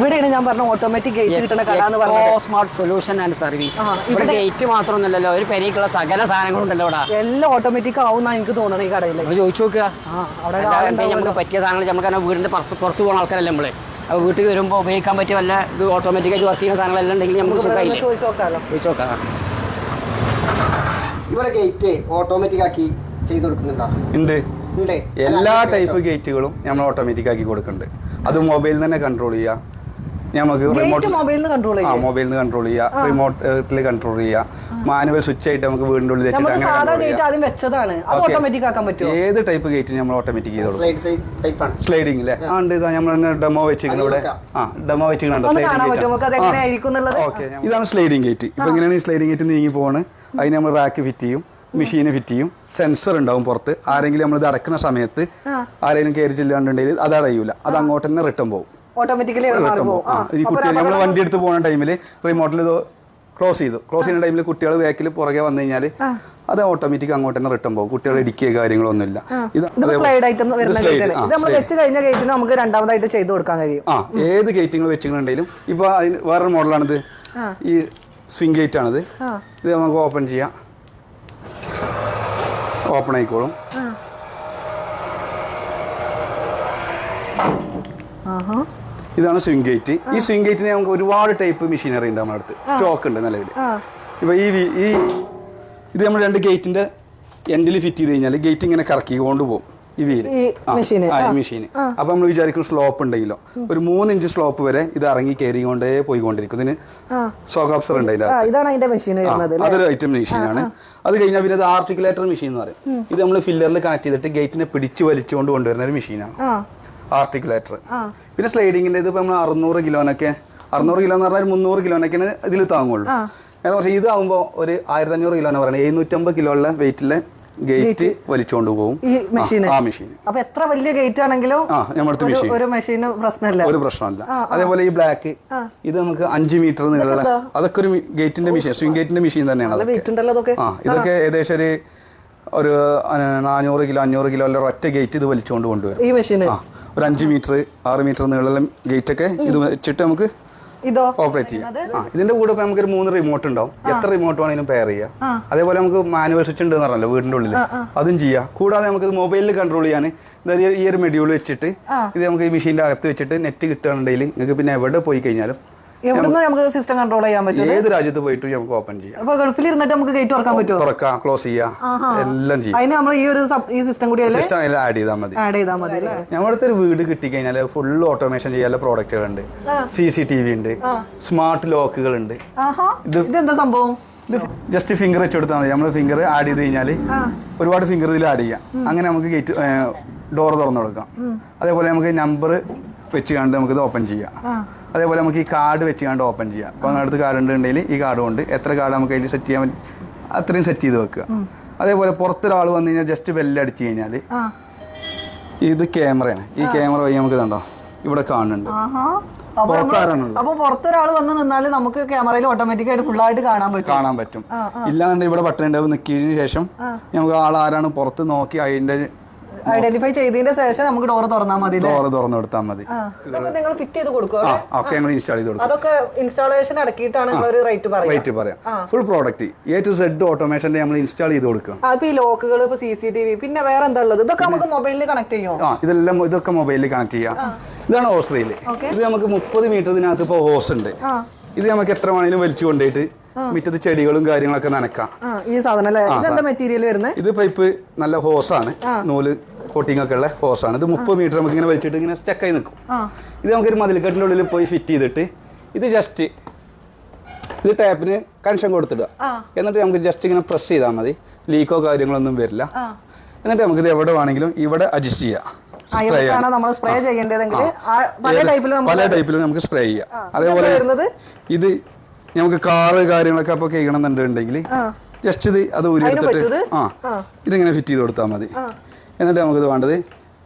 ഇവിടെയാണ് ഞാൻ പറഞ്ഞ ഓട്ടോമാറ്റിക് ഗേറ്റ് കിട്ടുന്ന കട എന്ന് പറഞ്ഞത് സ്മാർട്ട് സൊല്യൂഷൻ ആൻഡ് സർവീസ് ഇവിടെ ഗേറ്റ് മാത്രമൊന്നുമല്ലല്ലോ. ഒരു പെരേക്കുള്ള സകല സാധനങ്ങളും ഉണ്ടല്ലോ ഇവിടെ. എല്ലാം ഓട്ടോമാറ്റിക് ആവുന്ന എനിക്ക് തോന്നണം ഈ കടയിൽ ചോദിച്ചു നോക്കുക ആ അവിടെ അല്ലാതെ നമുക്ക് പറ്റിയ സാധനങ്ങൾ നമുക്ക് വീടിന്റെ പുറത്ത് പുറത്ത് പോകുന്ന ആൾക്കാരല്ലേ നമ്മൾ. അപ്പോൾ വീട്ടിൽ വരുമ്പോൾ ഉപയോഗിക്കാൻ പറ്റിയ വല്ല ഇത് ഓട്ടോമാറ്റിക്കായിട്ട് വർക്ക് ചെയ്യുന്ന സാധനങ്ങളെല്ലാം ഉണ്ടെങ്കിൽ നമുക്ക് സുഖമായില്ലേ? ചോദിച്ചു നോക്കാം. ഇവിടെ ഗേറ്റ് ഓട്ടോമാറ്റിക് ആക്കി ചെയ്ത് കൊടുക്കുന്നുണ്ടോ? ഉണ്ട്. ഉണ്ട്. എല്ലാ ടൈപ്പ് ഗേറ്റുകളും നമ്മൾ ഓട്ടോമാറ്റിക് ആക്കി കൊടുക്കുന്നുണ്ട്. അത് മൊബൈലിൽ തന്നെ കൺട്രോൾ ചെയ്യാം. നമുക്ക് റിമോട്ട് മൊബൈലിൽ കൺട്രോൾ ചെയ്യും. മൊബൈലിൽ കൺട്രോൾ ചെയ്യാം. റിമോട്ടിൽ കൺട്രോൾ ചെയ്യാം. മാനുവൽ സ്വിച്ച് ആയിട്ട് നമുക്ക് വീടിന്റെ ഉള്ളിൽ വെച്ചിട്ട് അങ്ങനെ സാധാ ഗേറ്റ് ആദ്യം വെച്ചതാണ്. അത്. ഓട്ടോമാറ്റിക് ആക്കാൻ പറ്റുമോ ഏത് ടൈപ്പ് ഗേറ്റ് നമ്മൾ ഓട്ടോമാറ്റിക് ചെയ്തോളൂ. കൊടുക്കും സ്ലൈഡ് സൈഡ് ആണ്. സ്ലൈഡിംഗ് അല്ലേ ആ. ഉണ്ട്. ഇതാ നമ്മൾ തന്നെ ഡെമോ വെച്ചിരിക്കുന്നത് ഇവിടെ. ആ ഡെമോ വെച്ചിട്ടുണ്ടോ ഉണ്ട് കാണാൻ പറ്റുമോ നമുക്ക് അത് എങ്ങനെയായിരിക്കും എന്നുള്ളത്? ഓക്കെ ഇതാണ് സ്ലൈഡിംഗ് ഗേറ്റ് ഇപ്പൊ എങ്ങനെയാണ് ഈ സ്ലൈഡിംഗ് ഗേറ്റ് നീങ്ങി പോവാണ് അതിന് നമ്മൾ റാക്ക് ഫിറ്റ് ചെയ്യും മെഷീന് ഫിറ്റ് ചെയ്യും. സെൻസർ ഉണ്ടാവും പുറത്ത്. ആരെങ്കിലും നമ്മൾ ഇത് അടക്കുന്ന സമയത്ത് ആരെങ്കിലും കയറി ചെല്ലാണ്ടുണ്ടെങ്കിൽ അത് അടയൂല. അത് അങ്ങോട്ട് തന്നെ റിട്ടേൺ പോകും. ഓട്ടോമാറ്റിക്കലി ഈ കുട്ടികൾ നമ്മൾ വണ്ടി എടുത്ത് പോകുന്ന ടൈമിൽ റിമോട്ടിൽ ഇത് ക്ലോസ് ചെയ്തു. ക്ലോസ് ചെയ്യുന്ന ടൈമിൽ കുട്ടികൾ ബാക്കിൽ പുറകെ വന്നു കഴിഞ്ഞാൽ അത് ഓട്ടോമാറ്റിക് അങ്ങോട്ട് തന്നെ റിട്ടേൺ പോകും. കുട്ടികൾ ഇടിക്കുക കാര്യങ്ങളൊന്നും ഇല്ല ഇത് സ്ലൈഡ് നമ്മൾ. വെച്ച് കഴിഞ്ഞ ഗേറ്റിന് നമുക്ക് രണ്ടാമതായിട്ട് ചെയ്തു കൊടുക്കാൻ കഴിയും. ആ ഏത് ഗേറ്റിങ്ങൾ വെച്ചിട്ടുണ്ടെങ്കിലും ഇപ്പൊ അതിന് വേറൊരു മോഡലാണിത് ഈ സ്വിംഗ് ഗേറ്റ് ആണിത്. ഇത് നമുക്ക് ഓപ്പൺ ചെയ്യാം. ഓപ്പൺ ആയിക്കോളും. ആഹാ. ഇതാണ് സ്വിംഗ് ഗേറ്റ് ഈ സ്വിംഗ് ഗേറ്റിന് നമുക്ക് ഒരുപാട് ടൈപ്പ് മെഷീനറി ഉണ്ട് നമ്മുടെ അടുത്ത്. സ്റ്റോക്ക് ഉണ്ട് നിലവിൽ. ഇപ്പൊ ഈ ഈ ഇത് നമ്മൾ രണ്ട് ഗേറ്റിന്റെ എൻഡിൽ ഫിറ്റ് ചെയ്ത് കഴിഞ്ഞാൽ ഗേറ്റ് ഇങ്ങനെ കറക്കി പോകും ഈ വീൽ. മെഷീൻ അപ്പൊ നമ്മൾ വിചാരിക്കും സ്ലോപ്പ് ഉണ്ടെങ്കിലോ. ഒരു മൂന്ന് ഇഞ്ച് സ്ലോപ്പ് വരെ ഇത് ഇറങ്ങി കയറിക്കൊണ്ടേ പോയിക്കൊണ്ടിരിക്കും. ഇതിന് സോക്കാപ്സർ ഉണ്ട് അതൊരു ഐറ്റം മെഷീനാണ് അത് കഴിഞ്ഞാൽ പിന്നെ അത് ആർട്ടിക്കുലേറ്റർ മെഷീൻ എന്ന് പറയും. ഇത് നമ്മൾ ഫില്ലറിൽ കണക്ട് ചെയ്തിട്ട് ഗേറ്റിനെ പിടിച്ച് വലിച്ചുകൊണ്ട് കൊണ്ടുവരുന്ന ഒരു മെഷീനാണ് ആർട്ടിക്കുലേറ്റർ പിന്നെ സ്ലൈഡിങ്ങിന്റെ ഇതിപ്പോ നമ്മൾ അറുന്നൂറ് കിലോനൊക്കെ അറുന്നൂറ് കിലോ എന്ന് പറഞ്ഞാൽ മുന്നൂറ് കിലോനൊക്കെയാണ് ഇതിൽ താങ്ങുള്ളൂ. പക്ഷേ ഇതാവുമ്പോൾ ഒരു ആയിരത്തി അഞ്ഞൂറ് കിലോ എന്ന് പറയുന്നത് എഴുന്നൂറ്റമ്പത് കിലോ ഉള്ള വെയിറ്റിലെ ഗേറ്റ് വലിച്ചുകൊണ്ട് പോകും ഈ ആ, മെഷീൻ ആ മെഷീൻ അപ്പൊ എത്ര വലിയ ഗേറ്റ് ആണെങ്കിലും നമ്മുടെ ഒരു- മെഷീൻ ഒരു മെഷീന് പ്രശ്നമില്ല. ഒരു പ്രശ്നമല്ല. അതേപോലെ ഈ ബ്ലാക്ക് ഇത് നമുക്ക് അഞ്ച് മീറ്റർ നീളമുള്ള അതൊക്കെ ഒരു ഗേറ്റിന്റെ മെഷീൻ സ്വിംഗ് ഗേറ്റിന്റെ മെഷീൻ തന്നെയാണ് ആ ഇതൊക്കെ ഏകദേശം ഒരു ഒരു നാനൂറ് കിലോ അഞ്ഞൂറ് കിലോ ഉള്ള ഒറ്റ ഗേറ്റ് ഇത് വലിച്ചുകൊണ്ട് കൊണ്ടുവരും. ഈ മെഷീൻ ആ. ഒരു അഞ്ച് മീറ്റർ ആറ് മീറ്റർ നീളം ഗേറ്റ് ഒക്കെ ഇത് വെച്ചിട്ട് നമുക്ക് ഇതോ ഓപ്പറേറ്റ് ചെയ്യാം. ആ ഇതിന്റെ കൂടെ ഇപ്പൊ നമുക്കൊരു മൂന്ന് റിമോട്ട് ഉണ്ടാവും. എത്ര റിമോട്ട് വേണമെങ്കിലും പെയർ ചെയ്യാം. അതേപോലെ നമുക്ക് മാനുവൽ സ്വിച്ച് ഉണ്ട് പറഞ്ഞല്ലോ വീടിന്റെ ഉള്ളിൽ അതും ചെയ്യാം. കൂടാതെ നമുക്ക് മൊബൈലിൽ കൺട്രോൾ ചെയ്യാൻ ഈ ഒരു മെഡ്യൂൾ വെച്ചിട്ട് ഇത് നമുക്ക് ഈ മെഷീന്റെ അകത്ത് വെച്ചിട്ട് നെറ്റ് കിട്ടുകയാണെന്നുണ്ടെങ്കിൽ നിങ്ങൾക്ക് പിന്നെ എവിടെ പോയി കഴിഞ്ഞാലും എവിടുന്ന് നമുക്ക് സിസ്റ്റം കൺട്രോൾ ചെയ്യാൻ പറ്റും? ഏത് രാജ്യത്ത് പോയിട്ട് നമുക്ക് ഓപ്പൺ ചെയ്യാം. അപ്പൊ ഗൾഫിൽ ഇരുന്നിട്ട് നമുക്ക് ഗേറ്റ് തുറക്കാൻ പറ്റുമോ തുറക്കാം ക്ലോസ് ചെയ്യാം. എല്ലാം ചെയ്യാം. അതിന് നമ്മൾ ഈ ഒരു ഈ സിസ്റ്റം കൂടി സിസ്റ്റം ആഡ് ചെയ്താൽ മതി. ആഡ് ചെയ്താൽ മതി നമ്മുടെ ഒരു വീട് കിട്ടിക്കഴിഞ്ഞാൽ ഫുൾ ഓട്ടോമേഷൻ ചെയ്യാനുള്ള പ്രോഡക്റ്റുകളുണ്ട് സി സി ടി വി ഉണ്ട് സ്മാർട്ട് ലോക്കുകൾ ഉണ്ട് ഇതെന്താ സംഭവം? ഇത് ജസ്റ്റ് ഫിംഗർ വെച്ച് കൊടുത്താൽ മതി. നമ്മൾ ഫിംഗർ ആഡ് ചെയ്ത് കഴിഞ്ഞാൽ ഒരുപാട് ഫിംഗർ ഇതിൽ ആഡ് ചെയ്യാം. അങ്ങനെ നമുക്ക് ഗേറ്റ് ഡോർ തുറന്നു കൊടുക്കാം. അതേപോലെ നമുക്ക് നമ്പർ വെച്ച് കണ്ട് നമുക്ക് ഇത് ഓപ്പൺ ചെയ്യാം അതേപോലെ നമുക്ക് ഈ കാർഡ് വെച്ച് കണ്ട് ഓപ്പൺ ചെയ്യാം. അപ്പോൾ അടുത്ത് കാർഡ് ഉണ്ടെങ്കിൽ ഈ കാർഡ് കൊണ്ട് എത്ര കാർഡ് നമുക്ക് അതിൽ സെറ്റ് ചെയ്യാൻ അത്രയും സെറ്റ് ചെയ്ത് വെക്കുക. അതേപോലെ പുറത്തൊരാൾ വന്നു കഴിഞ്ഞാൽ ജസ്റ്റ് ബെല്ലടിച്ച് കഴിഞ്ഞാൽ ഇത് ക്യാമറയാണ് ഈ ക്യാമറ വഴി നമുക്ക് കണ്ടോ ഇവിടെ കാണുന്നുണ്ട്. അപ്പൊ പുറത്തൊരാൾ വന്ന് നിന്നാൽ നമുക്ക് ക്യാമറയിൽ ഓട്ടോമാറ്റിക് ആയിട്ട് ഫുൾ ആയിട്ട് കാണാൻ പറ്റും. കാണാൻ പറ്റും. ഇല്ലാന്നുണ്ടെങ്കിൽ ഇവിടെ ബട്ടൺ ഉണ്ടാവും നിൽക്കിയതിനു ശേഷം നമുക്ക് ആൾ ആരാണ് പുറത്ത് നോക്കി അതിന്റെ ഐഡന്റിഫൈ ചെയ്തതിന്റെ ശേഷം നമുക്ക് ഡോർ തുറന്നാൽ മതി ഡോർ തുറന്നു കൊടുത്താൽ മതി. നിങ്ങൾ ഫിറ്റ് ചെയ്ത് കൊടുക്കുക ഞങ്ങൾ ഇൻസ്റ്റാൾ ചെയ്ത് കൊടുക്കും. അതൊക്കെ ഇൻസ്റ്റാളേഷൻ അടക്കിയിട്ടാണ് ഒരു റേറ്റ് പറയാം? റേറ്റ് പറയാം. Full product A to Z automation നമ്മൾ ഇൻസ്റ്റാൾ ചെയ്ത് കൊടുക്കുക. അപ്പോൾ ഈ ലോക്കുകൾ ഇപ്പൊ സി സി ടി വി പിന്നെ വേറെ എന്താ ഉള്ളത്? ഇതൊക്കെ നമുക്ക് മൊബൈലിൽ കണക്ട് ചെയ്യോ? ആ ഇതെല്ലാം ഇതൊക്കെ മൊബൈലിൽ കണക്ട് ചെയ്യാം. ഇതാണ് റെയിൽ ഇത് നമുക്ക് മുപ്പത് മീറ്റർ ഇതിനകത്ത് ഇപ്പോൾ ഹോസ് ഉണ്ട്. ഇത് നമുക്ക് എത്ര വേണമെങ്കിലും വലിച്ചു കൊണ്ടുപോയിട്ട് മുറ്റത്ത് ചെടികളും കാര്യങ്ങളൊക്കെ നനക്കാം. ഈ സാധനം മെറ്റീരിയൽ വരുന്നത് ഇത് പൈപ്പ് നല്ല ഹോസാണ്. നൂൽ കോട്ടിംഗ് ഒക്കെ ഉള്ള ഹോസാണ്. ഇത് മുപ്പത് മീറ്റർ നമുക്ക് ഇങ്ങനെ വലിച്ചിട്ട് ഇങ്ങനെ സ്റ്റക്കായി നിൽക്കും. ഇത് നമുക്കൊരു മതിൽക്കെട്ടിന്റെ ഉള്ളിൽ പോയി ഫിറ്റ് ചെയ്തിട്ട് ഇത് ജസ്റ്റ് ഇത് ടാപ്പിന് കണക്ഷൻ കൊടുത്തിടുക. എന്നിട്ട് നമുക്ക് ജസ്റ്റ് ഇങ്ങനെ പ്രസ് ചെയ്താൽ മതി. ലീക്കോ കാര്യങ്ങളൊന്നും വരില്ല. എന്നിട്ട് നമുക്ക് ഇത് എവിടെ വേണമെങ്കിലും ഇവിടെ അഡ്ജസ്റ്റ് ചെയ്യാം. സ്പ്രേ ചെയ്യേണ്ടതെങ്കിൽ പല ടൈപ്പിലും നമുക്ക് സ്പ്രേ ചെയ്യാം. അതേപോലെ ഇത് നമുക്ക് കാറ് കാര്യങ്ങളൊക്കെ അപ്പോൾ കഴിയണമെന്നുണ്ടെങ്കിൽ ജസ്റ്റ് ഇത് അത് ഊരിയെടുത്തിട്ട്? ആ ഇതിങ്ങനെ ഫിറ്റ് ചെയ്ത് കൊടുത്താൽ മതി. എന്നിട്ട് നമുക്കിത് വേണ്ടത്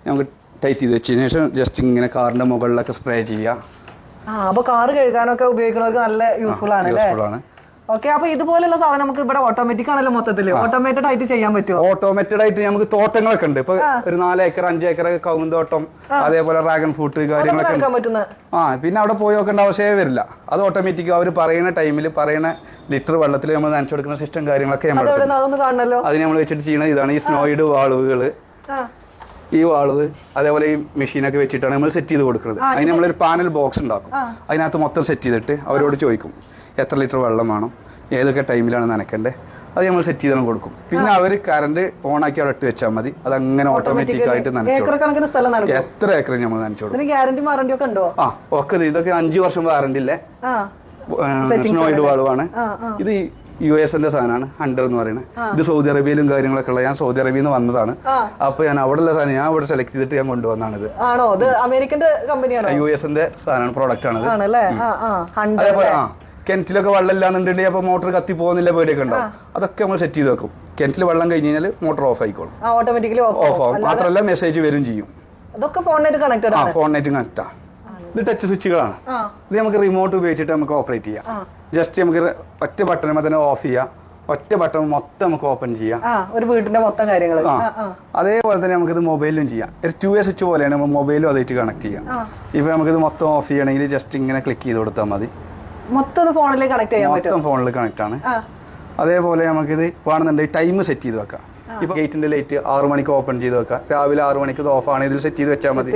നമുക്ക് ടൈറ്റ് ചെയ്ത് വെച്ചതിന് ശേഷം ജസ്റ്റ് ഇങ്ങനെ കാറിന്റെ മുകളിലൊക്കെ സ്പ്രേ ചെയ്യാം ആ അപ്പൊ കാറ് കഴുകാനൊക്കെ ഉപയോഗിക്കുന്നവർക്ക് നല്ല യൂസ്ഫുൾ ആണ് യൂസ്ഫുൾ ആണ്. ഓക്കെ അപ്പൊ ഇതുപോലുള്ള സാധനം നമുക്ക് ഇവിടെ ഓട്ടോമാറ്റിക് ആണല്ലോ മൊത്തത്തിൽ ഓട്ടോമേറ്റഡ് ആയിട്ട് ചെയ്യാൻ പറ്റുമോ ഓട്ടോമേറ്റഡ് ആയിട്ട് നമുക്ക് തോട്ടങ്ങളൊക്കെ ഉണ്ട്. ഇപ്പൊ ഒരു നാല് ഏക്കർ അഞ്ച് ഏക്കർ കവുങ്ങ് തോട്ടം അതേപോലെ ഡ്രാഗൺ ഫ്രൂട്ട് കാര്യങ്ങളൊക്കെ ആ പിന്നെ അവിടെ പോയി നോക്കേണ്ട ആവശ്യമേ വരില്ല. അത് ഓട്ടോമാറ്റിക് അവർ പറയുന്ന ടൈമിൽ പറയുന്ന ലിറ്റർ വെള്ളത്തിൽ നമ്മൾ നനച്ചു കൊടുക്കുന്ന സിസ്റ്റം കാര്യങ്ങളൊക്കെ നമ്മൾ അതിന് നമ്മൾ വെച്ചിട്ട് ചെയ്യുന്നത് ഇതാണ്. ഈ സ്നോയിഡ് വാളുകൾ ഈ വാളത് അതേപോലെ ഈ മെഷീനൊക്കെ വെച്ചിട്ടാണ് നമ്മൾ സെറ്റ് ചെയ്ത് കൊടുക്കുന്നത്. അതിന് നമ്മളൊരു പാനൽ ബോക്സ് ഉണ്ടാക്കും. അതിനകത്ത് മൊത്തം സെറ്റ് ചെയ്തിട്ട് അവരോട് ചോദിക്കും. എത്ര ലിറ്റർ വെള്ളം വേണം ഏതൊക്കെ ടൈമിലാണ് നനക്കേണ്ടത് അത് നമ്മൾ സെറ്റ് ചെയ്താണ് കൊടുക്കും. പിന്നെ അവർ കറണ്ട് ഓണാക്കി അവിടെ ഇട്ട് വെച്ചാൽ മതി അത് അങ്ങനെ ഓട്ടോമാറ്റിക് ആയിട്ട് നനച്ചു എത്ര ഏക്കർ നമ്മൾ നനച്ചു കൊടുക്കും ആ ഒക്കെ ഇതൊക്കെ അഞ്ചു വർഷം വാറണ്ടി ഇല്ലേ? സ്നോയിഡ് വാളുവാണ് ഇത് യു എസിന്റെ സാധനമാണ് ഹണ്ടർ എന്ന് പറയുന്നത്. ഇത് സൗദി അറേബ്യയിലും കാര്യങ്ങളൊക്കെ ഉള്ള ഞാൻ സൗദി അറേബ്യയിൽ നിന്ന് വന്നതാണ്. അപ്പൊ ഞാൻ അവിടെ ഉള്ള സാധനം ഞാൻ ഇവിടെ സെലക്ട് ചെയ്തിട്ട് ഞാൻ കൊണ്ടുവന്നാണിത്. ആണോ? ഇത് അമേരിക്കന്റെ കമ്പനിയാണ് യു എസിന്റെ സാധനമാണ് പ്രോഡക്റ്റ് ആണ് അതേപോലെ ആ. കിണറ്റിലൊക്കെ വെള്ളം ഇല്ലാന്നുണ്ടെങ്കിൽ അപ്പൊ മോട്ടർ കത്തി പോകുന്നില്ല പേടിയൊക്കെ ഉണ്ടാവും. അതൊക്കെ നമ്മൾ സെറ്റ് ചെയ്ത് വെക്കും. കിണറ്റിൽ വെള്ളം കഴിഞ്ഞ് കഴിഞ്ഞാൽ മോട്ടർ ഓഫ് ആയിക്കോളും. ഓട്ടോമാറ്റിക്കലി ഓഫ് ആവും. മാത്രമല്ല മെസ്സേജ് വരും ചെയ്യും. അതൊക്കെ ഫോണിനായിട്ട് കണക്റ്റഡ് ആ ഫോണിനായിട്ട് കണക്റ്റാ ഇത് ടച്ച് സ്വിച്ചുകളാണ് ഇത് നമുക്ക് റിമോട്ട് ഉപയോഗിച്ചിട്ട് നമുക്ക് ഓപ്പറേറ്റ് ചെയ്യാം. ജസ്റ്റ് നമുക്ക് ഒറ്റ ബട്ടൺ തന്നെ ഓഫ് ചെയ്യാം. ഒറ്റ ബട്ടൺ മൊത്തം നമുക്ക് ഓപ്പൺ ചെയ്യാം. ഒരു വീട്ടിന്റെ മൊത്തം കാര്യങ്ങൾ അതേപോലെ തന്നെ നമുക്കിത് മൊബൈലിലും ചെയ്യാം. ഒരു ടു എ സ്വിച്ച് പോലെയാണ് മൊബൈലും അതായിട്ട് കണക്ട് ചെയ്യാം. ഇപ്പൊ നമുക്കിത് മൊത്തം ഓഫ് ചെയ്യണമെങ്കിൽ ജസ്റ്റ് ഇങ്ങനെ ക്ലിക്ക് ചെയ്ത് കൊടുത്താൽ മതി. മൊത്തം ഫോണിൽ കണക്ട് ചെയ്യാൻ പറ്റും ഫോണിൽ കണക്ട് ആണ്. അതേപോലെ നമുക്കിത് വേണമെന്നുണ്ടെങ്കിൽ ടൈം സെറ്റ് ചെയ്ത് വെക്കാം. ഇപ്പൊ ഗേറ്റിന്റെ ലൈറ്റ് ആറു മണിക്ക് ഓപ്പൺ ചെയ്ത് വെക്കാം. രാവിലെ ആറു മണിക്ക് ഇത് ഓഫ് ആണ്. ഇതിൽ സെറ്റ് ചെയ്ത് വെച്ചാൽ മതി.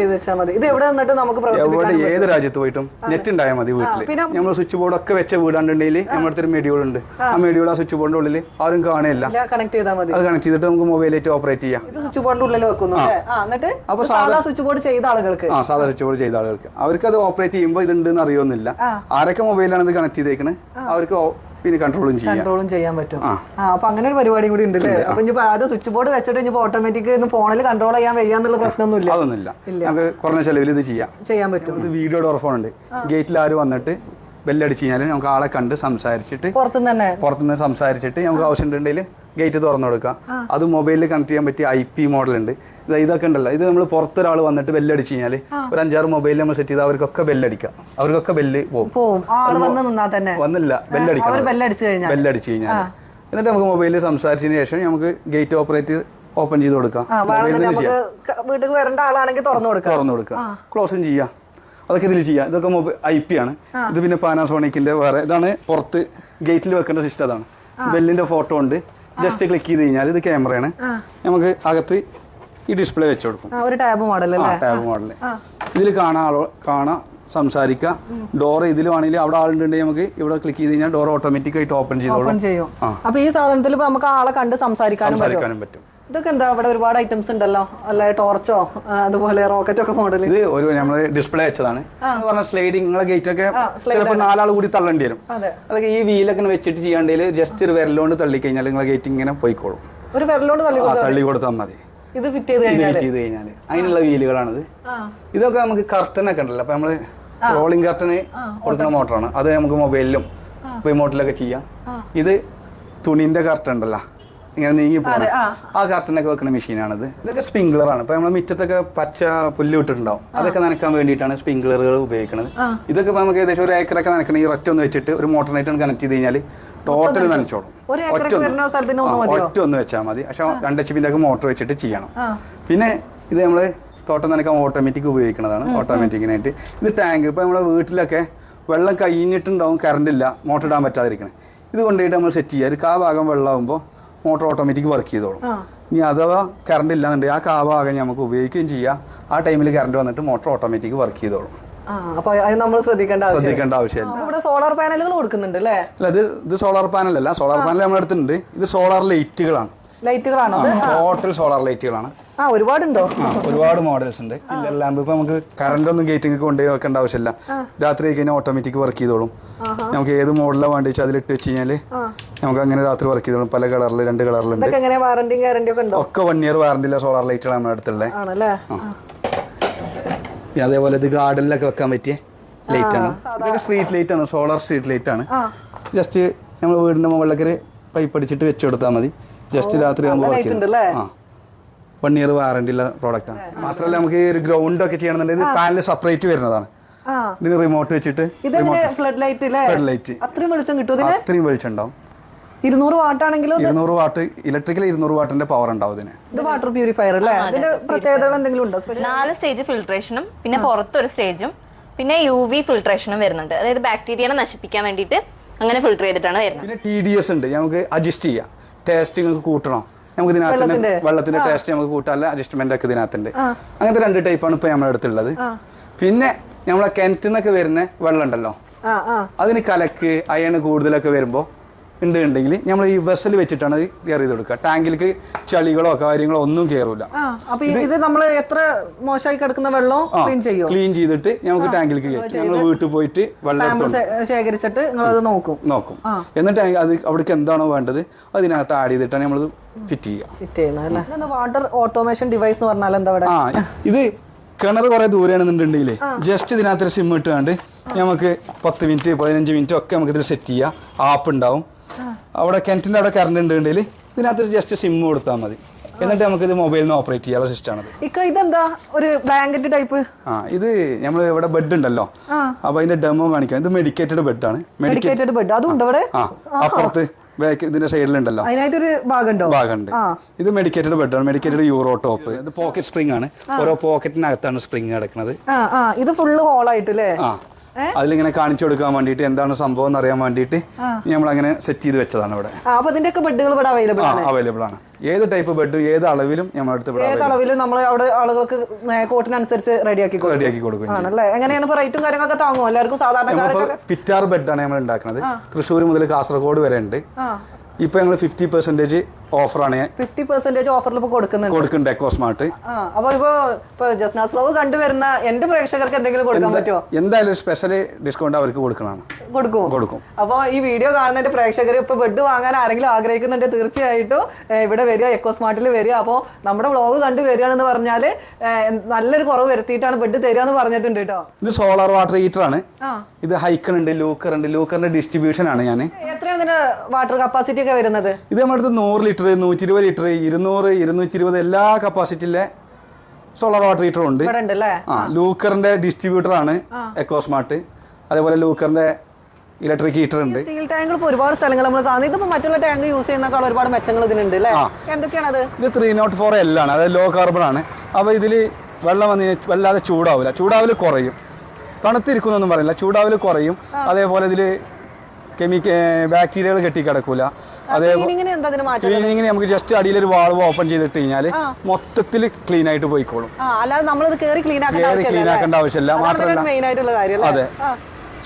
ഇത് എവിടെ നിന്നിട്ട് നമുക്ക് എവിടെ ഏത് രാജ്യത്ത് പോയിട്ടും നെറ്റ് ഉണ്ടായാൽ മതി വീട്ടിൽ പിന്നെ- നമ്മൾ സ്വിച്ച് ബോർഡ് ഒക്കെ വെച്ച വീടാണ്ടുണ്ടെങ്കിൽ നമ്മുടെ അടുത്തൊരു മെഡിയോൾ ഉണ്ട്. ആ. മെഡിയോൾ ആ സ്വിച്ച് ബോർഡിന്റെ ഉള്ളിൽ ആരും കാണില്ല കണക്ട് ചെയ്താൽ മതി. അത് കണക്ട് ചെയ്തിട്ട് നമുക്ക് മൊബൈലായിട്ട് ഓപ്പറേറ്റ് ചെയ്യാം. സ്വിച്ച് ബോർഡിന്റെ ഉള്ളിൽ വെക്കുന്നു എന്നിട്ട് അപ്പൊ സാധാ സ്വിച്ച് ബോർഡ് ചെയ്ത ആളുകൾക്ക്. ആ സാധാ സ്വിച്ച് ബോർഡ് ചെയ്ത ആളുകൾക്ക്. അവർക്ക് അത് ഓപ്പറേറ്റ് ചെയ്യുമ്പോൾ ഇതുണ്ടെന്ന് അറിയുന്നില്ല ആരൊക്കെ മൊബൈലാണ് ഇത് കണക്ട് ചെയ്തേക്കുന്നത് അവർക്ക് പിന്നെ കൺട്രോളും ചെയ്യാം. കൺട്രോളും ചെയ്യാൻ പറ്റും. ആ. അപ്പൊ അങ്ങനെ ഒരു പരിപാടി കൂടി ഉണ്ട്. അല്ലേ അപ്പൊ ഇനിയിപ്പോ ആദ്യം സ്വിച്ച് ബോർഡ് വെച്ചിട്ട് ഇനി ഓട്ടോമാറ്റിക് ഫോണിൽ കൺട്രോൾ ചെയ്യാൻ വയ്യ എന്നുള്ള പ്രശ്നമൊന്നുമില്ല. അതൊന്നുമില്ല. നമുക്ക് കുറഞ്ഞ ചെലവിൽ ഇത് ചെയ്യാം. ചെയ്യാൻ പറ്റും. ഇത് വീഡിയോ ഡോർ ഫോൺ ഉണ്ട് ഗേറ്റിൽ ആര് വന്നിട്ട് ബെല്ലടിച്ച് കഴിഞ്ഞാൽ നമുക്ക് ആളെ കണ്ട് സംസാരിച്ചിട്ട് പുറത്തുനിന്ന് തന്നെ പുറത്തുനിന്ന് സംസാരിച്ചിട്ട് നമുക്ക് ആവശ്യമുണ്ടെങ്കിൽ ഗേറ്റ് തുറന്നു കൊടുക്കാം. അത് മൊബൈലിൽ കണക്ട് ചെയ്യാൻ പറ്റിയ ഐ പി മോഡൽ ഉണ്ട് ഇത് ഇതൊക്കെ ഉണ്ടല്ലോ. ഇത് നമ്മൾ പുറത്തൊരാൾ വന്നിട്ട് ബെല്ലടിച്ച് കഴിഞ്ഞാൽ ഒരു അഞ്ചാറ് മൊബൈൽ നമ്മൾ സെറ്റ് ചെയ്ത് അവർക്കൊക്കെ ബെല്ലടിക്കാം. അവർക്കൊക്കെ ബെല്ല് പോകും. വന്നില്ല. ബെല്ലടിക്കാം ബെല്ലടിച്ചു കഴിഞ്ഞാൽ എന്നിട്ട് നമുക്ക് മൊബൈലിൽ സംസാരിച്ചതിന് ശേഷം നമുക്ക് ഗേറ്റ് ഓപ്പറേറ്റ് ഓപ്പൺ ചെയ്ത് കൊടുക്കാം. വീട്ടിൽ വരേണ്ട ആളാണെങ്കിൽ തുറന്നു കൊടുക്കാം. തുറന്നു കൊടുക്കാം. ക്ലോസും ചെയ്യാം. അതൊക്കെ ഇതിൽ ചെയ്യാം. ഇതൊക്കെ മൊബൈൽ ഐ പി ആണ്. ഇത് പിന്നെ പാനാസോണിക്കിന്റെ വേറെ ഇതാണ്. പുറത്ത് ഗേറ്റിൽ വെക്കേണ്ട സിസ്റ്റം അതാണ്. ബെല്ലിന്റെ ഫോട്ടോ ഉണ്ട്. ജസ്റ്റ് ക്ലിക്ക് ചെയ്ത് കഴിഞ്ഞാൽ ഇത് ക്യാമറയാണ് നമുക്ക് അകത്ത് ഈ ഡിസ്പ്ലേ വെച്ച് കൊടുക്കും. ഒരു ടാബ് മോഡൽ ടാബ് മോഡൽ ഇതിൽ കാണാൻ ആളോ കാണാം സംസാരിക്കാം. ഡോർ ഇതിൽ വേണമെങ്കിൽ അവിടെ ആളുണ്ടെങ്കിൽ നമുക്ക് ഇവിടെ ക്ലിക്ക് ചെയ്ത് കഴിഞ്ഞാൽ ഡോർ ഓട്ടോമാറ്റിക് ആയിട്ട് ഓപ്പൺ ചെയ്തോളും. ചെയ്യും. അപ്പൊ ഈ സാധനത്തിൽ നമുക്ക് ആളെ കണ്ട് സംസാരിക്കാനും സംസാരിക്കാനും പറ്റും. ഇതൊക്കെ എന്താ ഇവിടെ ഒരുപാട് ഐറ്റംസ് ഉണ്ടല്ലോ. അല്ലെ? ടോർച്ചോ അതുപോലെ റോക്കറ്റ് ഒക്കെ മോഡൽ ഇത് ഒരു നമ്മൾ ഡിസ്പ്ലേ വെച്ചതാണ് പറഞ്ഞ സ്ലൈഡിങ് നിങ്ങളെ ഗേറ്റ് ഒക്കെ ചിലപ്പോൾ നാലാൾ കൂടി തള്ളേണ്ടി വരും. അതെ. അതൊക്കെ ഈ വീലൊക്കെ വെച്ചിട്ട് ചെയ്യാണ്ടെങ്കിൽ ജസ്റ്റ് ഒരു വിരലോണ്ട് തള്ളി കഴിഞ്ഞാൽ നിങ്ങളെ ഗേറ്റ് ഇങ്ങനെ പോയിക്കോളും. ഒരു വിരലോണ്ട് തള്ളി കൊടുത്താൽ മതി. ഇത് ഫിറ്റ് ചെയ്ത് കഴിഞ്ഞാൽ അതിനുള്ള വീലുകളാണിത് ഇതൊക്കെ നമുക്ക് കർട്ടൻ ഒക്കെ ഉണ്ടല്ലോ. അപ്പൊ നമ്മൾ റോളിംഗ് കർട്ടന് കൊടുക്കുന്ന മോട്ടറാണ് അത് നമുക്ക് മൊബൈലിലും റിമോട്ടിലൊക്കെ ചെയ്യാം. ഇത് തുണിന്റെ കർട്ടൻ ഉണ്ടല്ലോ. ഇങ്ങനെ നീങ്ങി പോകുന്നത് ആ. കാർട്ടനൊക്കെ വെക്കുന്ന മെഷീനാണിത്. ഇതൊക്കെ സ്പ്രിംഗ്ലറാണ്. ഇപ്പൊ നമ്മൾ മുറ്റത്തൊക്കെ പച്ച പുല്ല് വിട്ടിട്ടുണ്ടാവും അതൊക്കെ നനക്കാൻ വേണ്ടിയിട്ടാണ് സ്പ്രിംഗ്ലറുകൾ ഉപയോഗിക്കുന്നത് ഇതൊക്കെ ഇപ്പൊ നമുക്ക് ഏകദേശം ഒരു ഏക്കറൊക്കെ നനക്കണ ഈ ഒറ്റ ഒന്ന് വെച്ചിട്ട് ഒരു മോട്ടറിനായിട്ട് കണക്ട് ചെയ്ത് കഴിഞ്ഞാൽ ടോട്ടൽ നനച്ചോളും. ഒറ്റ ഒന്ന്. വെച്ചാൽ മതി. പക്ഷെ രണ്ട് എച്ച് പിന്റെ ഒക്കെ മോട്ടർ വെച്ചിട്ട് ചെയ്യണം. പിന്നെ ഇത് നമ്മൾ തോട്ടം നനക്കാൻ ഓട്ടോമാറ്റിക് ഉപയോഗിക്കുന്നതാണ് ഓട്ടോമാറ്റിക്കിനായിട്ട് ഇത് ടാങ്ക് ഇപ്പോൾ നമ്മുടെ വീട്ടിലൊക്കെ വെള്ളം കഴിഞ്ഞിട്ടുണ്ടാവും കറണ്ട് ഇല്ല മോട്ടർ ഇടാൻ പറ്റാതിരിക്കണം. ഇത് കൊണ്ടുപോയിട്ട് നമ്മൾ സെറ്റ് ചെയ്യുക. ഒരു കാ ഭാഗം വെള്ളമാകുമ്പോൾ മോട്ടർ ഓട്ടോമാറ്റിക് വർക്ക് ചെയ്തോളും. ഇനി അഥവാ കറണ്ട് ഇല്ലാന്നുണ്ടെങ്കിൽ ആ കാവാകെ നമുക്ക് ഉപയോഗിക്കുകയും ചെയ്യാം. ആ ടൈമിൽ കറണ്ട് വന്നിട്ട് മോട്ടോർ ഓട്ടോമാറ്റിക് വർക്ക് ചെയ്തോളും. നമ്മൾ ശ്രദ്ധിക്കേണ്ട ശ്രദ്ധിക്കേണ്ട ആവശ്യമില്ല. ഇവിടെ സോളാർ പാനലുകൾ കൊടുക്കുന്നുണ്ട് അല്ലേ അല്ല ഇത് ഇത് സോളാർ പാനൽ അല്ല. സോളാർ പാനൽ നമ്മൾ എടുത്തിട്ടുണ്ട് ഇത് സോളാർ ലൈറ്റുകളാണ് ലൈറ്റുകളാണോ? ടോട്ടൽ സോളാർ ലൈറ്റുകളാണ് ആ ഒരുപാടുണ്ടോ? ഒരുപാട് മോഡൽസ് ഉണ്ട്. ഇല്ലർ ലാമ്പ് ഇപ്പൊ നമുക്ക് കറണ്ട് ഒന്നും ഗേറ്റിംഗ് കൊണ്ടുപോയി വെക്കേണ്ട ആവശ്യമില്ല. രാത്രി കഴിഞ്ഞാൽ ഓട്ടോമാറ്റിക് വർക്ക് ചെയ്തോളും. നമുക്ക് ഏത് മോഡലാണ് വേണ്ടി വെച്ചാൽ അതിലിട്ട് വെച്ച് കഴിഞ്ഞാൽ നമുക്ക് അങ്ങനെ രാത്രി വർക്ക് ചെയ്തോളും. പല കളറിൽ രണ്ട് കളറിലുണ്ട് ഒക്കെ വൺ ഇയർ വാറണ്ടിയില്ല സോളാർ ലൈറ്റുകളാണ് നമ്മുടെ അടുത്തുള്ളത് അതേപോലെ ഇത് ഗാർഡനിലൊക്കെ വെക്കാൻ പറ്റിയ ലൈറ്റ് ആണ്. ഇതൊക്കെ സ്ട്രീറ്റ് ലൈറ്റ് ആണ്. സോളാർ സ്ട്രീറ്റ് ലൈറ്റ് ആണ്. ജസ്റ്റ് നമ്മൾ വീടിന്റെ മുകളിലൊക്കെ പൈപ്പ് അടിച്ചിട്ട് വെച്ചു കൊടുത്താൽ മതി. ജസ്റ്റ് രാത്രി നമ്മൾ light വർക്ക്? ആ. വൺ ഇയർ വാറണ്ടി ഉള്ള പ്രോഡക്റ്റ് ആണ്. മാത്രമല്ല നമുക്ക് ഈ ഒരു ഗ്രൗണ്ട് ഒക്കെ ചെയ്യണമെന്നുണ്ടെങ്കിൽ പാനൽ സെപ്പറേറ്റ് വരുന്നതാണ്. ആ. ഇതിന് റിമോട്ട് വെച്ചിട്ട് ഫ്ലഡ് ലൈറ്റ് അല്ലേ Flood light. അത്രയും വെളിച്ചം കിട്ടും അത്രയും വെളിച്ചം ഉണ്ടാവും. ഇരുന്നൂറ് വാട്ടാണെങ്കിലും ഇരുന്നൂറ് വാട്ട് ഇലക്ട്രിക്കൽ ഇരുന്നൂറ് വാട്ടിന്റെ പവർ ഉണ്ടാവും ഇതിന്. ഇത് വാട്ടർ പ്യൂരിഫയർ അല്ലേ? അതിന്റെ പ്രത്യേകതകൾ എന്തെങ്കിലും ഉണ്ടോ? നാല് സ്റ്റേജ് ഫിൽട്രേഷനും പിന്നെ പുറത്തൊരു സ്റ്റേജും പിന്നെ യു വി ഫിൽട്രേഷനും വരുന്നുണ്ട്. അതായത് ബാക്ടീരിയനെ നശിപ്പിക്കാൻ വേണ്ടിയിട്ട് അങ്ങനെ ഫിൽട്ടർ ചെയ്തിട്ടാണ് വരുന്നത്. പിന്നെ ടി ഡി എസ് ഉണ്ട്. നമുക്ക് അഡ്ജസ്റ്റ് ചെയ്യാം. ടേസ്റ്റ് നിങ്ങൾക്ക് കൂട്ടണം. നമുക്ക് ഇതിനകത്ത് വെള്ളത്തിന്റെ? ടേസ്റ്റ് നമുക്ക് കൂട്ടാല്ല അഡ്ജസ്റ്റ്മെന്റ് ഒക്കെ ഇതിനകത്തുണ്ട്. അങ്ങനത്തെ രണ്ട് ടൈപ്പാണ് ഇപ്പൊ നമ്മുടെ അടുത്തുള്ളത്. പിന്നെ നമ്മളെ കിണറ്റിൽ നിന്നൊക്കെ വരുന്ന വെള്ളം ഉണ്ടല്ലോ. അതിന് കലക്ക് അയണ് കൂടുതലൊക്കെ വരുമ്പോൾ ഉണ്ട് ഉണ്ടെങ്കിൽ നമ്മൾ ഈ വെസൽ വെച്ചിട്ടാണ് കെയർ ചെയ്ത് കൊടുക്കുക. ടാങ്കിലേക്ക് ചളികളോ കാര്യങ്ങളോ ഒന്നും കയറൂല അപ്പൊ ഇത് നമ്മൾ എത്ര മോശമായി കിടക്കുന്ന വെള്ളം ക്ലീൻ ചെയ്യോ? ക്ലീൻ ചെയ്തിട്ട് നമുക്ക് ടാങ്കിലേക്ക് കയറ്റും. നമ്മൾ വീട്ടിൽ പോയിട്ട് വെള്ളം ശേഖരിച്ചിട്ട് അത് നോക്കും. നോക്കും. എന്നിട്ട് അത് അവിടേക്ക് എന്താണോ വേണ്ടത് അതിനകത്ത് ആഡ് ചെയ്തിട്ടാണ് നമ്മൾ ഫിറ്റ് ചെയ്യുക. വാട്ടർ ഓട്ടോമേഷൻ ഡിവൈസ് എന്ന് പറഞ്ഞാൽ എന്താ ആ ഇത് കിണർ കുറെ ദൂരെയാണെന്നുണ്ടെങ്കിൽ ജസ്റ്റ് ഇതിനകത്ത് സിം ഇട്ടുകൊണ്ട് നമുക്ക് പത്ത് മിനിറ്റ് പതിനഞ്ച് മിനിറ്റ് ഒക്കെ നമുക്ക് ഇതിൽ സെറ്റ് ചെയ്യാം. ആപ്പ് ഉണ്ടാവും. അവിടെ കിണറ്റിന്റെ അവിടെ കറണ്ട് ഉണ്ടെങ്കിൽ ഇതിനകത്ത് ജസ്റ്റ് സിം കൊടുത്താൽ മതി. എന്നിട്ട് നമുക്ക് ഇത് മൊബൈലിൽ നിന്ന് ഓപ്പറേറ്റ് ചെയ്യാനുള്ള സിസ്റ്റമാണ് ഇക്ക ഇതെന്താ? ഒരു ബ്ലാങ്കറ്റ് ടൈപ്പ് ആ ഇത് നമ്മൾ ഇവിടെ ബെഡ് ഉണ്ടല്ലോ. അപ്പൊ അതിന്റെ ഡെമോ കാണിക്കാം. ഇത് മെഡിക്കേറ്റഡ് ബെഡ് ആണ്. മെഡിക്കേറ്റഡ് ബെഡ് അതുണ്ട് ഉണ്ട് ഇവിടെ? ആ അപ്പുറത്ത് ബാക്ക് ഇതിന്റെ സൈഡിലുണ്ടല്ലോ അതിനായിട്ടൊരു ഭാഗമുണ്ടോ? ഭാഗമുണ്ട്. ഇത് മെഡിക്കേറ്റഡ് ബെഡ് ആണ്. മെഡിക്കേറ്റഡ് യൂറോ ടോപ്പ് ഇത് പോക്കറ്റ് സ്പ്രിംഗ് ആണ്. ഓരോ പോക്കറ്റിനകത്താണ് സ്പ്രിംഗ് കിടക്കുന്നത് ഇത് ഫുള്ള് ഹോളായിട്ട് അല്ലേ ആ. അതിലിങ്ങനെ കാണിച്ചു കൊടുക്കാൻ വേണ്ടിയിട്ട് എന്താണ് സംഭവം എന്ന് അറിയാൻ വേണ്ടിയിട്ട് നമ്മൾ അങ്ങനെ സെറ്റ് ചെയ്ത് വെച്ചതാണ് ഇവിടെ. അപ്പൊ ഇതിന്റെയൊക്കെ ബെഡുകൾ ഇവിടെ അവൈലബിൾ ആണ്. അവൈലബിൾ ആണ്. ഏത് ടൈപ്പ് ബെഡ് ഏത് അളവിലും നമ്മൾ അടുത്ത് ഏത് അളവിലും നമ്മൾ അവിടെ ആളുകൾക്ക് കോട്ടിനനുസരിച്ച് റെഡിയാക്കി റെഡിയാക്കി കൊടുക്കും. ആണല്ലേ? എങ്ങനെയാണ് റേറ്റും കാര്യങ്ങളൊക്കെ താങ്ങുമോ എല്ലാവർക്കും നമ്മളിപ്പോ പിറ്റാർ ബെഡാണ് നമ്മൾ ഉണ്ടാക്കുന്നത്. തൃശ്ശൂർ മുതൽ കാസർഗോഡ് വരെ ഉണ്ട്. ഇപ്പൊ ഞങ്ങൾ ഫിഫ്റ്റി പെർസെന്റേജ് ഓഫറാണ്. ഫിഫ്റ്റി പെർസെന്റേജ് ഓഫറിൽ ഇപ്പോൾ കൊടുക്കുന്നുണ്ട്. കൊടുക്കുന്നുണ്ട് എക്കോസ്മാർട്ട് ആ അപ്പൊ ഇപ്പൊ ഇപ്പൊ ജസ്നാസ് ലവ് കണ്ടുവരുന്ന എന്റെ പ്രേക്ഷകർക്ക് എന്തെങ്കിലും കൊടുക്കാൻ പറ്റുമോ എന്തായാലും സ്പെഷ്യൽ ഡിസ്കൗണ്ട് അവർക്ക് കൊടുക്കണം കൊടുക്കും കൊടുക്കും. അപ്പൊ ഈ വീഡിയോ കാണുന്നതിന്റെ പ്രേക്ഷകർ ഇപ്പൊ ബെഡ് വാങ്ങാൻ ആരെങ്കിലും ആഗ്രഹിക്കുന്നുണ്ട് തീർച്ചയായിട്ടും ഇവിടെ വരിക എക്കോ സ്മാർട്ടിൽ വരിക. അപ്പോ നമ്മുടെ വ്ളോഗ് കണ്ടു വരികയാണെന്ന് പറഞ്ഞാൽ നല്ലൊരു കുറവ് വരുത്തിയിട്ടാണ് ബെഡ് തരിക എന്ന് പറഞ്ഞിട്ടുണ്ട് കേട്ടോ. ഇത് സോളാർ വാട്ടർ ഹീറ്റർ ആണ്. ഇത് ഹൈക്കൺ ഉണ്ട് ലൂക്കർ ഉണ്ട്. ലൂക്കറിന്റെ ഡിസ്ട്രിബ്യൂഷൻ ആണ് ഞാൻ എത്രയാണ് ഇതിന്റെ വാട്ടർ കപ്പാസിറ്റി ഒക്കെ വരുന്നത്? ഇത് നമ്മുടെ നൂറ് ലിറ്റർ നൂറ്റി ഇരുപത് ലിറ്റർ ഇരുന്നൂറ് ഇരുന്നൂറ്റി ഇരുപത് എല്ലാ കപ്പാസിറ്റിയിലെ സോളാർ വാട്ടർ ഹീറ്ററും ഉണ്ട്. ആ ലൂക്കറിന്റെ ഡിസ്ട്രിബ്യൂട്ടർ ആണ് എക്കോസ്മാർട്ട് അതേപോലെ ലൂക്കറിന്റെ ഇലക്ട്രിക് ഹീറ്റർ ഉണ്ട്. സ്റ്റീൽ ഇപ്പൊ ഒരുപാട് സ്ഥലങ്ങൾ നമ്മൾ കാണുന്നത് മറ്റുള്ള ടാങ്ക് യൂസ് ചെയ്യുന്നേക്കാൾ ഒരുപാട് മെച്ചങ്ങൾ ഇതിനുണ്ട് അല്ലേ? അത് ഇത് ത്രീ നോട്ട് ഫോർ എൽ ആണ്. അതായത് ലോ കാർബൺ ആണ്. അപ്പോൾ ഇതിൽ വെള്ളം വന്ന് വല്ലാതെ ചൂടാവില്ല ചൂടാവൽ കുറയും. തണുത്തിരിക്കുന്നൊന്നും പറയില്ല. ചൂടാവൽ കുറയും. അതേപോലെ ഇതിൽ കെമിക്ക ബാക്ടീരിയകൾ കെട്ടിക്കിടക്കൂല അതേപോലെ ക്ലീനിങ്ങിന് നമുക്ക് ജസ്റ്റ് അടിയിലൊരു വാൾവ് ഓപ്പൺ ചെയ്തിട്ട് കഴിഞ്ഞാൽ മൊത്തത്തിൽ ക്ലീൻ ആയിട്ട് പോയിക്കോളും. കയറി അല്ലാതെ നമ്മളിത് കേറി ക്ലീൻ ആക്കേണ്ട ആവശ്യമില്ല മാത്രമല്ല അതെ.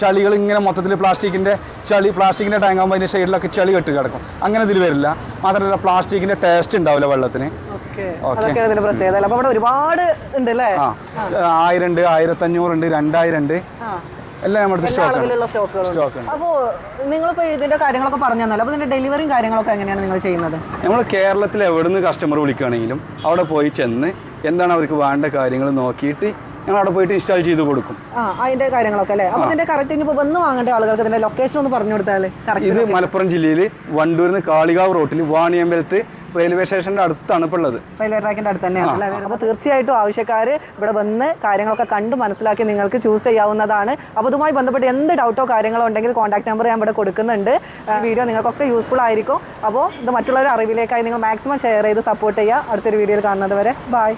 ചളികൾ ഇങ്ങനെ മൊത്തത്തിൽ പ്ലാസ്റ്റിക്കിന്റെ ചളി പ്ലാസ്റ്റിക്കിന്റെ ടാങ്ക് ആകുമ്പോൾ അതിന്റെ സൈഡിലൊക്കെ ചളി കെട്ടി കിടക്കും. അങ്ങനെ ഇതിൽ വരില്ല. മാത്രമല്ല പ്ലാസ്റ്റിക്കിന്റെ ടേസ്റ്റ് ഉണ്ടാവില്ല വെള്ളത്തിന്. ഓക്കെ. അതൊക്കെയാണ് ഇതിന്റെ പ്രത്യേകത അപ്പൊ ഇവിടെ ഒരുപാട് ഉണ്ട് അല്ലേ? അഞ്ഞൂറ് ആയിരം ഉണ്ട് രണ്ടായിരം ഉണ്ട്. എല്ലാം നമ്മുടെ സ്റ്റോക്ക് അളവിലുള്ള സ്റ്റോക്കുകൾ സ്റ്റോക്ക് ഉണ്ട്. അപ്പോ ഇതിന്റെ കാര്യങ്ങളൊക്കെ പറഞ്ഞു തന്നല്ലോ അപ്പോൾ ഇതിന്റെ ഡെലിവറിയും കാര്യങ്ങളൊക്കെ എങ്ങനെയാണ് നിങ്ങൾ ചെയ്യുന്നത്? നമ്മൾ കേരളത്തിൽ എവിടുന്ന് കസ്റ്റമർ വിളിക്കുകയാണെങ്കിലും അവിടെ പോയി ചെന്ന് എന്താണ് അവർക്ക് വേണ്ട കാര്യങ്ങൾ നോക്കിയിട്ട് ഞങ്ങൾ അവിടെ പോയിട്ട് ഇൻസ്റ്റാൾ ചെയ്ത് കൊടുക്കും. ആ അതിന്റെ കാര്യങ്ങളൊക്കെ അല്ലേ? അപ്പോൾ ഇതിന്റെ കറക്റ്റ് ഇനി വന്ന് വാങ്ങേണ്ട ആളുകൾക്ക് ഇതിന്റെ ലൊക്കേഷൻ ഒന്ന് പറഞ്ഞു കൊടുത്താൽ ഇത് മലപ്പുറം ജില്ലയിൽ വണ്ടൂരിൽ നിന്ന് കാളികാവ് റോട്ടിൽ വാണിയമ്പലത്ത് റെയിൽവേ സ്റ്റേഷന്റെ അടുത്താണ് ഇപ്പോൾ ഉള്ളത്. റെയിൽവേ ട്രാക്കിന്റെ അടുത്ത് തന്നെയാണ് അപ്പൊ അപ്പോൾ തീർച്ചയായിട്ടും ആവശ്യക്കാർ ഇവിടെ വന്ന് കാര്യങ്ങളൊക്കെ കണ്ട് മനസ്സിലാക്കി നിങ്ങൾക്ക് ചൂസ് ചെയ്യാവുന്നതാണ്. അപ്പോൾ ഇതുമായി ബന്ധപ്പെട്ട് എന്ത് ഡൗട്ടോ കാര്യങ്ങളോ ഉണ്ടെങ്കിൽ കോൺടാക്ട് നമ്പർ ഞാൻ ഇവിടെ കൊടുക്കുന്നുണ്ട്. വീഡിയോ നിങ്ങൾക്കൊക്കെ യൂസ്ഫുൾ ആയിരിക്കും. അപ്പോൾ ഇത് മറ്റുള്ളവരുടെ അറിവിലേക്കായി നിങ്ങൾ മാക്സിമം ഷെയർ ചെയ്ത് സപ്പോർട്ട് ചെയ്യുക. അടുത്തൊരു വീഡിയോയിൽ കാണുന്നത് വരെ. ബൈ